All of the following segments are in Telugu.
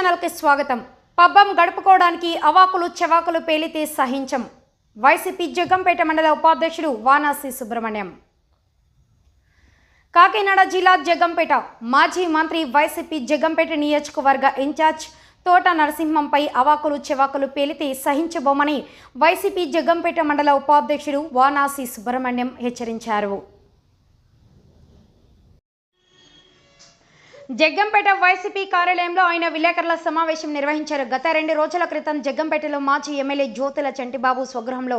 ఛానల్కి స్వాగతం. పబ్బం గడుపుకోవడానికి అవాకులు చెవాకులు పేలితే సహించం. వైసీపీ జగ్గంపేట మండల ఉపాధ్యక్షుడు వానాసి సుబ్రహ్మణ్యం. కాకినాడ జిల్లా జగ్గంపేట మాజీ మంత్రి వైసీపీ జగ్గంపేట నియోజకవర్గ ఇన్ఛార్జ్ తోట నరసింహంపై అవాకులు చెవాకులు పేలితే సహించబోమని వైసీపీ జగ్గంపేట మండల ఉపాధ్యక్షుడు వానాసి సుబ్రహ్మణ్యం హెచ్చరించారు. జగ్గంపేట వైసీపీ కార్యాలయంలో ఆయన విలేకరుల సమావేశం నిర్వహించారు. గత రెండు రోజుల క్రితం జగ్గంపేటలో మాజీ ఎమ్మెల్యే జ్యోతుల చంటిబాబు స్వగృహంలో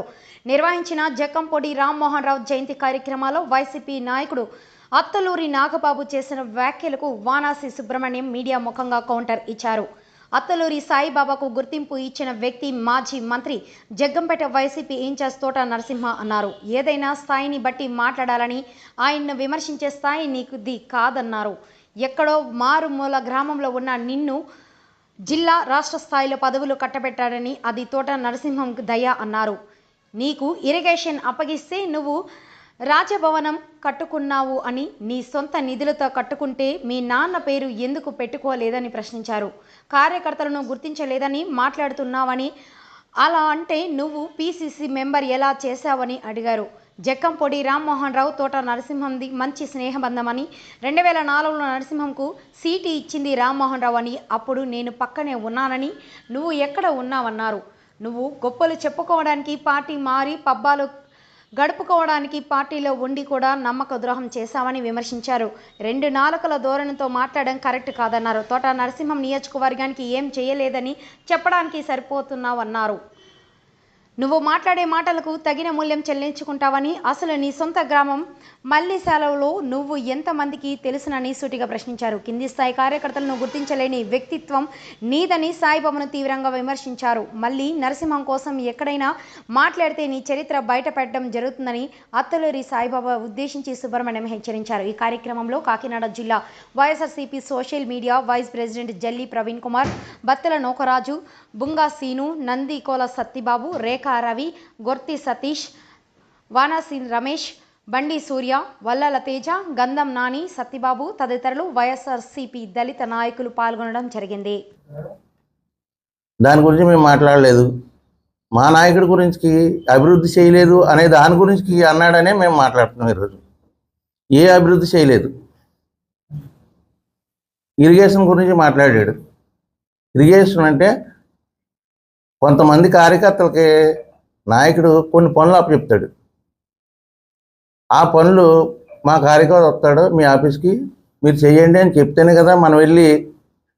నిర్వహించిన జక్కంపొడి రామ్మోహన్ రావు జయంతి కార్యక్రమాల్లో వైసీపీ నాయకుడు అత్తలూరి నాగబాబు చేసిన వ్యాఖ్యలకు వానాసి సుబ్రహ్మణ్యం మీడియా ముఖంగా కౌంటర్ ఇచ్చారు. అత్తలూరి సాయిబాబాకు గుర్తింపు ఇచ్చిన వ్యక్తి మాజీ మంత్రి జగ్గంపేట వైసీపీ ఇన్ఛార్జ్ తోట నరసింహ అన్నారు. ఏదైనా స్థాయిని బట్టి మాట్లాడాలని ఆయన్ను విమర్శించే స్థాయి నీకుది కాదన్నారు. ఎక్కడో మారుమూల గ్రామంలో ఉన్న నిన్ను జిల్లా రాష్ట్ర స్థాయిలో పదవులు కట్టబెట్టాడని అది తోట నరసింహం దయ అన్నారు. నీకు ఇరిగేషన్ అప్పగిస్తే నువ్వు రాజభవనం కట్టుకున్నావు అని నీ సొంత నిధులతో కట్టుకుంటే మీ నాన్న పేరు ఎందుకు పెట్టుకోలేదని ప్రశ్నించారు. కార్యకర్తలను గుర్తించలేదని మాట్లాడుతున్నావని అలా అంటే నువ్వు పీసీసీ మెంబర్ ఎలా చేశావని అడిగారు. జక్కంపొడి రామ్మోహన్ రావు తోట నరసింహంది మంచి స్నేహబంధమని రెండు వేల నాలుగులో నరసింహంకు సీటు ఇచ్చింది రామ్మోహన్ రావు అని అప్పుడు నేను పక్కనే ఉన్నానని నువ్వు ఎక్కడ ఉన్నావన్నారు. నువ్వు గొప్పలు చెప్పుకోవడానికి పార్టీ మారి పబ్బాలు గడుపుకోవడానికి పార్టీలో ఉండి కూడా నమ్మక ద్రోహం చేశామని విమర్శించారు. రెండు నాలుకల ధోరణితో మాట్లాడడం కరెక్ట్ కాదన్నారు. తోట నరసింహం నియోజకవర్గానికి ఏం చేయలేదని చెప్పడానికి సరిపోతున్నావన్నారు. నువ్వు మాట్లాడే మాటలకు తగిన మూల్యం చెల్లించుకుంటావని అసలు నీ సొంత గ్రామం మల్లిశాలలో నువ్వు ఎంతమందికి తెలుసునని సూటిగా ప్రశ్నించారు. కింది స్థాయి కార్యకర్తలను గుర్తించలేని వ్యక్తిత్వం నీదని సాయిబాబాను తీవ్రంగా విమర్శించారు. మళ్ళీ నరసింహం కోసం ఎక్కడైనా మాట్లాడితే నీ చరిత్ర బయటపెట్టడం జరుగుతుందని అత్తలూరి సాయిబాబా ఉద్దేశించి సుబ్రహ్మణ్యం హెచ్చరించారు. ఈ కార్యక్రమంలో కాకినాడ జిల్లా YSRCP social media vice president Jalli Praveen Kumar Battala Nokaraju Bunga Seenu Nandikola Sattibabu Rekha Ravi Gorthi Satish Vanasi Ramesh Bandi Surya Vallala Teja గంధం నాని సత్తిబాబు తదితరులు వైఎస్ఆర్సీపీ దళిత నాయకులు పాల్గొనడం జరిగింది. దాని గురించి మేము మాట్లాడలేదు. మా నాయకుడి గురించి అభివృద్ధి చేయలేదు అనే దాని గురించి అన్నాడనే మేము మాట్లాడుతున్నాం ఈరోజు. ఏ అభివృద్ధి చేయలేదు. ఇరిగేషన్ గురించి మాట్లాడాడు. ఇరిగేషన్ అంటే కొంతమంది కార్యకర్తలకి నాయకుడు కొన్ని పనులు అప్పచెప్తాడు. ఆ పనులు మా కార్యకర్త వస్తాడు మీ ఆఫీస్కి మీరు చేయండి అని చెప్తేనే కదా మనం వెళ్ళి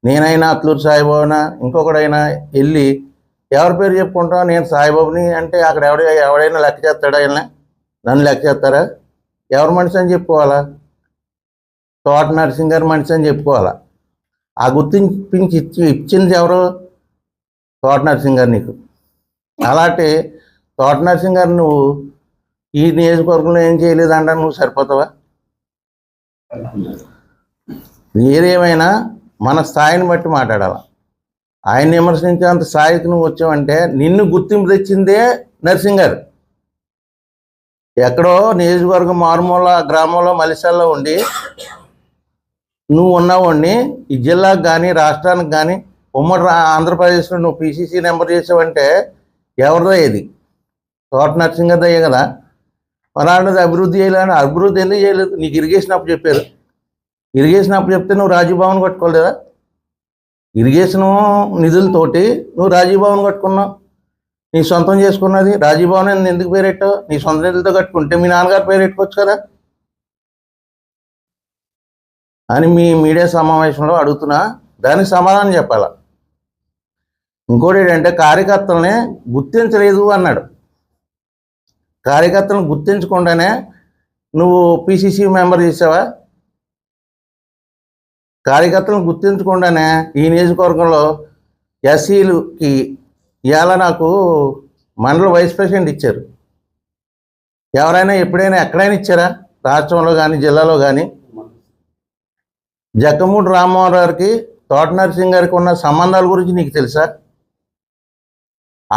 నేనైనా అత్లూరు సాయిబాబునా ఇంకొకడైనా వెళ్ళి ఎవరి పేరు చెప్పుకుంటాం? నేను సాయిబాబుని అంటే అక్కడ ఎవడ ఎవడైనా లెక్క చేస్తాడా ఆయన నన్ను లెక్క చేస్తారా? ఎవరి మనిషి అని చెప్పుకోవాలా? తోట నరసింగ్ గారి మనిషి అని చెప్పుకోవాలా? ఆ గుర్తింపించి ఇచ్చి ఇచ్చింది ఎవరు? తోట నరసింగ్ గారు నీకు. అలాంటి తోట నరసింగ్ గారు నువ్వు ఈ నియోజకవర్గంలో ఏం చేయలేదు నువ్వు సరిపోతావా? ఏదేమైనా మన స్థాయిని బట్టి మాట్లాడాలి? ఆయన విమర్శించేంత స్థాయికి నువ్వు వచ్చావంటే నిన్ను గుర్తింపు తెచ్చిందే నర్సింగ్ గారు. ఎక్కడో నియోజకవర్గం మారుమూల గ్రామంలో మలిసాల్లో ఉండి నువ్వు ఉన్నావండి ఈ జిల్లాకు కానీ రాష్ట్రానికి కానీ ఉమ్మడి ఆంధ్రప్రదేశ్లో నువ్వు పీసీసీ నెంబర్ చేసావంటే ఎవరిదో ఇది తోట నరసింగ్ కదా. అలాంటిది అభివృద్ధి చేయాలని అభివృద్ధి ఎందుకు చేయలేదు? నీకు ఇరిగేషన్ అప్పు చెప్పారు. ఇరిగేషన్ అప్పు చెప్తే నువ్వు రాజీభవన్ కట్టుకోలేదా? ఇరిగేషన్ నిధులతోటి నువ్వు రాజీభవన్ కట్టుకున్నావు. నీ సొంతం చేసుకున్నది రాజీభవన్ అని ఎందుకు పేరెట్టావు నీ సొంత నిధులతో కట్టుకుంటే మీ నాన్నగారు పేరెట్టుకోవచ్చు కదా. అని మీ మీడియా సమావేశంలో అడుగుతున్నా. దానికి సమాధానం చెప్పాలా? ఇంకోటి ఏంటంటే కార్యకర్తల్ని గుర్తించలేదు అన్నాడు. కార్యకర్తలను గుర్తించకుండానే నువ్వు పిసిసి మెంబర్ చేసావా? కార్యకర్తలను గుర్తించకుండానే ఈ నియోజకవర్గంలో ఎస్సీలకి ఇవాళ నాకు మండల వైస్ ప్రెసిడెంట్ ఇచ్చారు. ఎవరైనా ఎప్పుడైనా ఎక్కడైనా ఇచ్చారా? రాష్ట్రంలో కానీ జిల్లాలో కానీ జక్కమూడి రామ్మోహన్ గారికి తోట నరసింగ్ గారికి ఉన్న సంబంధాల గురించి నీకు తెలుసా?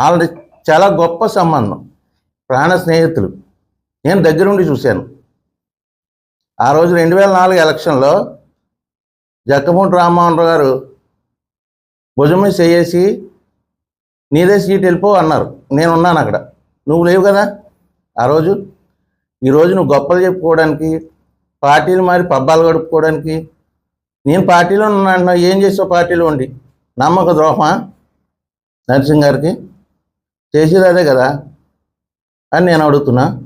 వాళ్ళది చాలా గొప్ప సంబంధం. ప్రాణ స్నేహితులు. నేను దగ్గరుండి చూశాను. ఆ రోజు రెండు వేల నాలుగు ఎలక్షన్లో జక్కమూడి రామ్మోహన్ రావు గారు భుజమే మీద చేసి నీదే సీట్ వెళ్ళిపో అన్నారు. నేను ఉన్నాను అక్కడ. నువ్వు లేవు కదా? ఆ రోజు. ఈరోజు నువ్వు గొప్పలు చెప్పుకోవడానికి పార్టీలు మారి పబ్బాలు గడుపుకోవడానికి నేను పార్టీలో ఉన్నాను. ఏం చేసావు పార్టీలో ఉండి? నమ్మక ద్రోహమా? నరసింగ్ గారికి. చేసేది అదే కదా అని నేను అడుగుతున్నా.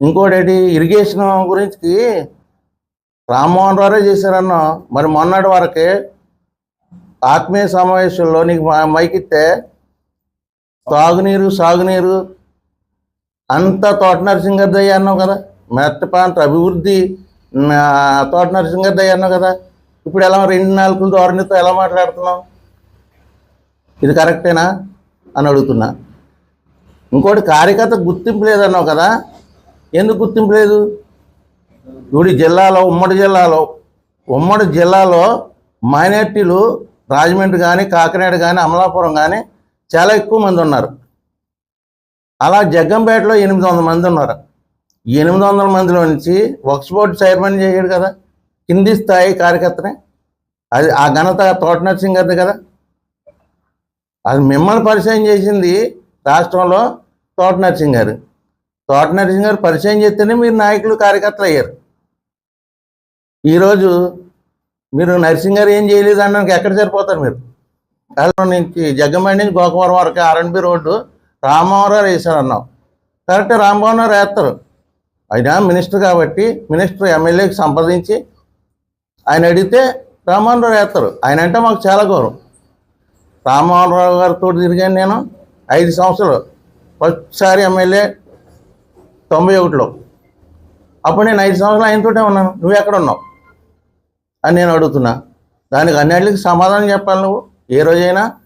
ఇంకోటి ఇరిగేషన్ గురించి రామ్మోహన్ రావురే చేశారన్నా మరి మొన్నటి వరకే ఆత్మీయ సమావేశంలో నీకు మా- తాగునీరు సాగునీరు అంత తోట నరసింహర్దయ్య అన్నావు కదా మెట్ట ప్రాంత అభివృద్ధి తోట నరసింహర్దయ్య అన్నావు కదా ఇప్పుడు ఎలా రెండు నాలుగు ధోరణితో ఎలా మాట్లాడుతున్నావు? ఇది కరెక్టేనా? అని అడుగుతున్నా. ఇంకోటి కార్యకర్త గుర్తింపు లేదన్నావు కదా ఎందుకు గుర్తింపు లేదు? ఇప్పుడు జిల్లాలో ఉమ్మడి జిల్లాలో ఉమ్మడి జిల్లాలో మైనార్టీలు రాజమండ్రి కానీ కాకినాడ కానీ అమలాపురం కానీ చాలా ఎక్కువ మంది ఉన్నారు. అలా జగ్గంపేటలో ఎనిమిది వందల మంది ఉన్నారు. ఈ ఎనిమిది వందల మందిలో నుంచి వక్స్ బోర్డు చైర్మన్ చేయడు కదా కింది స్థాయి కార్యకర్తనే. అది ఆ ఘనత తోట నర్సింగ్ గారిది కదా. అది మిమ్మల్ని పరిచయం చేసింది రాష్ట్రంలో తోట నరసింగ్ గారు. తోట నరసింగ్ గారు పరిచయం చేస్తేనే మీరు నాయకులు కార్యకర్తలు అయ్యారు. ఈరోజు మీరు నరసింగ్ గారు ఏం చేయలేదు అనడానికి ఎక్కడ సరిపోతారు మీరు? కాలం నుంచి జగ్గంబండి నుంచి గోకవరం వరకు ఆర్ఎన్బి రోడ్డు రామ్మోహన్ రావు వేశారు అన్నాం. కరెక్ట్ రామ్మోహన్ రావు వేస్తారు. ఆయన మినిస్టర్ కాబట్టి మినిస్టర్ ఎమ్మెల్యేకి సంప్రదించి ఆయన అడిగితే రామ్మోహన్ రావు వేస్తారు. ఆయన అంటే మాకు చాలా గౌరవం. రామ్మోహన్ రావు గారితో తిరిగాను నేను ఐదు సంవత్సరాలు. ఫస్ట్సారి ఎమ్మెల్యే తొంభై ఒకటిలో అప్పుడు నేను ఐదు సంవత్సరాలు ఆయనతోటే ఉన్నాను. నువ్వు ఎక్కడ ఉన్నావు? అని నేను అడుగుతున్నా. దానికి అన్నిటికి సమాధానం చెప్పాలి నువ్వు. ఏ రోజైనా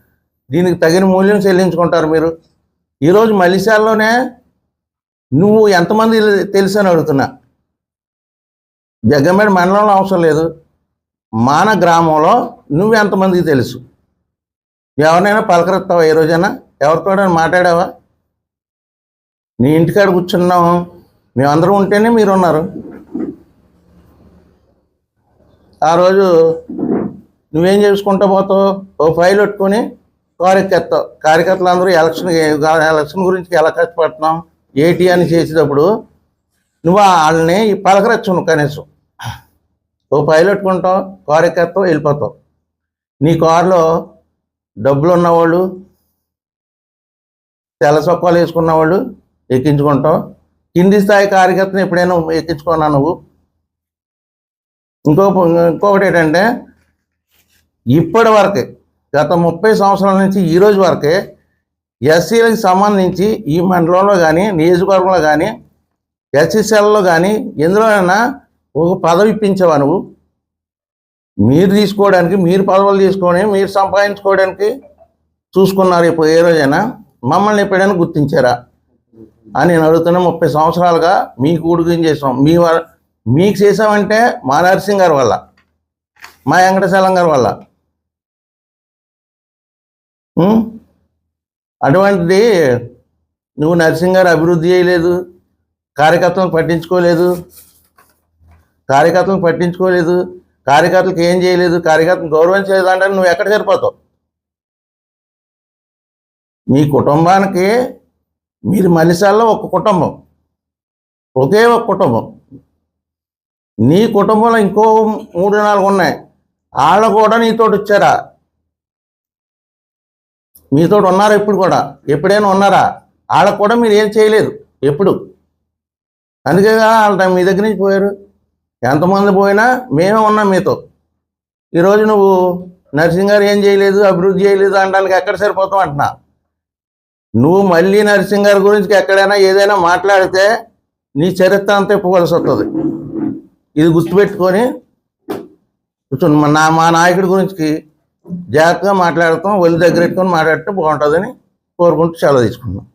దీనికి తగిన మూల్యం చెల్లించుకుంటారు మీరు. ఈరోజు మలిశాల్లోనే నువ్వు ఎంతమంది తెలుసు అని అడుగుతున్నా. జగ్గంపేట మండలంలో అవసరం లేదు. మాన గ్రామంలో నువ్వు ఎంతమందికి తెలుసు? ఎవరినైనా పలకరిస్తావా? ఏ రోజైనా? ఎవరితోడైనా మాట్లాడావా? నీ ఇంటికాడ కూర్చున్నాం. మేమందరం ఉంటేనే మీరు ఉన్నారు ఆ రోజు నువ్వేం చేసుకుంటా పోతావు? ఓ ఫైల్ పెట్టుకొని కార్యకర్త కార్యకర్తలు అందరూ ఎలక్షన్ ఎలక్షన్ గురించి ఎలా కష్టపడుతున్నాం? ఏటి అని చేసేటప్పుడు నువ్వు వాళ్ళని పలకరచ్చు నువ్వు కనీసం. ఓ ఫైల్ పెట్టుకుంటావు కార్యకర్త వెళ్ళిపోతావు. నీ కారులో డబ్బులు ఉన్నవాళ్ళు తెల్ల సొక్కాలు వేసుకున్నవాళ్ళు ఎక్కించుకుంటావు? కింది స్థాయి కార్యకర్తను ఎప్పుడైనా ఎక్కించుకున్నా నువ్వు? ఇంకో ఇంకొకటి ఏంటంటే ఇప్పటి వరకే గత ముప్పై సంవత్సరాల నుంచి ఈ రోజు వరకే ఎస్సీలకు సంబంధించి ఈ మండలంలో కానీ నియోజకవర్గంలో కానీ ఎస్సీసీలలో కానీ ఎందులోనైనా ఒక పదవి ఇప్పించావా నువ్వు? మీరు తీసుకోవడానికి మీరు పదవులు తీసుకొని మీరు సంపాదించుకోవడానికి చూసుకున్నారు ఇప్పుడు ఏ రోజైనా. మమ్మల్ని ఎప్పుడైనా గుర్తించారా? అని నేను అడుగుతున్నా ముప్పై సంవత్సరాలుగా మీకు ఉడికిం చేసాం. మీ వల్ల మీకు చేసామంటే మా నరసింగ్ గారి వల్ల మా వెంకటశైలం గారి వల్ల. అటువంటిది నువ్వు నరసింగ్ గారు అభివృద్ధి చేయలేదు కార్యకర్తలను పట్టించుకోలేదు కార్యకర్తలను పట్టించుకోలేదు కార్యకర్తలకు ఏం చేయలేదు కార్యకర్తను గౌరవించలేదు అంటే నువ్వు ఎక్కడ సరిపోతావు? మీ కుటుంబానికి మీరు మలిసాల్లో ఒక కుటుంబం. ఒకే ఒక కుటుంబం. నీ కుటుంబంలో ఇంకో మూడు నాలుగు ఉన్నాయి. వాళ్ళు కూడా నీతోటి వచ్చారా? మీతోటి ఉన్నారా ఇప్పుడు కూడా? ఎప్పుడైనా ఉన్నారా? వాళ్ళకు కూడా మీరు ఏం చేయలేదు? ఎప్పుడు? అందుకే వాళ్ళ మీ దగ్గర నుంచి పోయారు. ఎంతమంది పోయినా మేమే ఉన్నాం మీతో. ఈరోజు నువ్వు నర్సింగ్ గారు ఏం చేయలేదు అభివృద్ధి చేయలేదు అనడానికి ఎక్కడ సరిపోతాం అంటున్నా? నువ్వు మళ్ళీ నరసింగ్ గారి గురించి ఎక్కడైనా ఏదైనా మాట్లాడితే నీ చరిత్ర అంతా ఇప్పవలసి వస్తుంది. ఇది గుర్తుపెట్టుకొని కొంచెం నా మా నాయకుడి గురించి జాగ్రత్తగా మాట్లాడతాం ఒళ్ళు దగ్గర పెట్టుకొని మాట్లాడితే బాగుంటుందని కోరుకుంటూ సెలవు తీసుకున్నాం